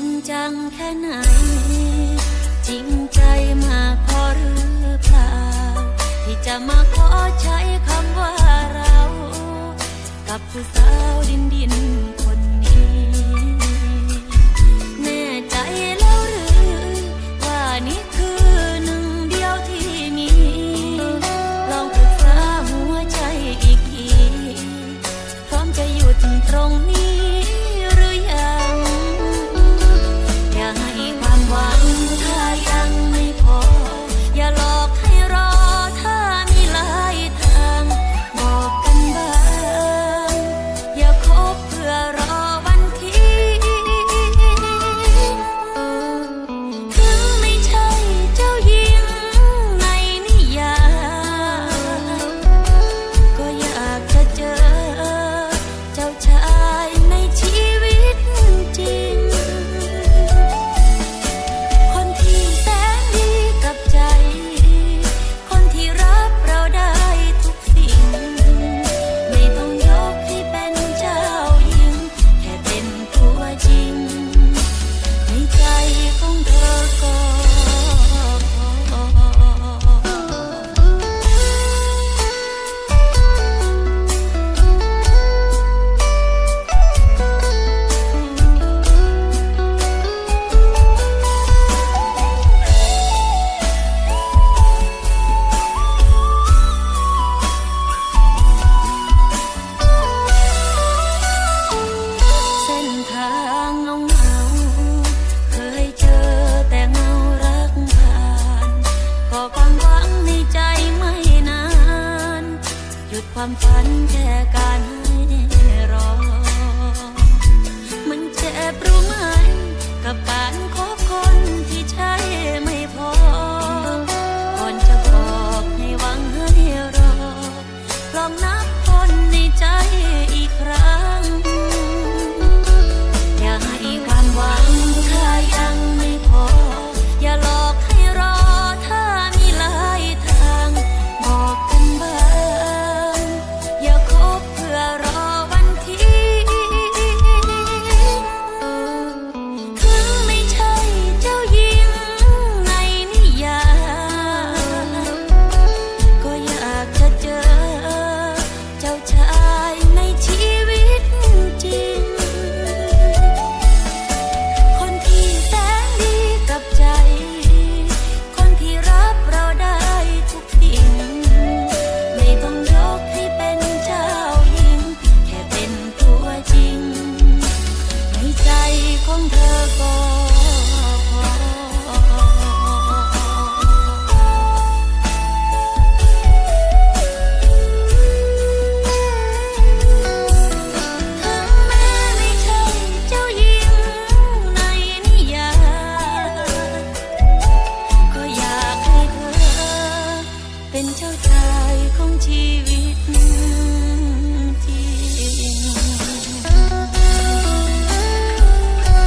งจังแค่ไหน จริงใจมากพอหรือเปล่า ที่จะมาขอใช้คำว่าเรา กับผู้สาวดินดิน ความฝันแค่การให้รอ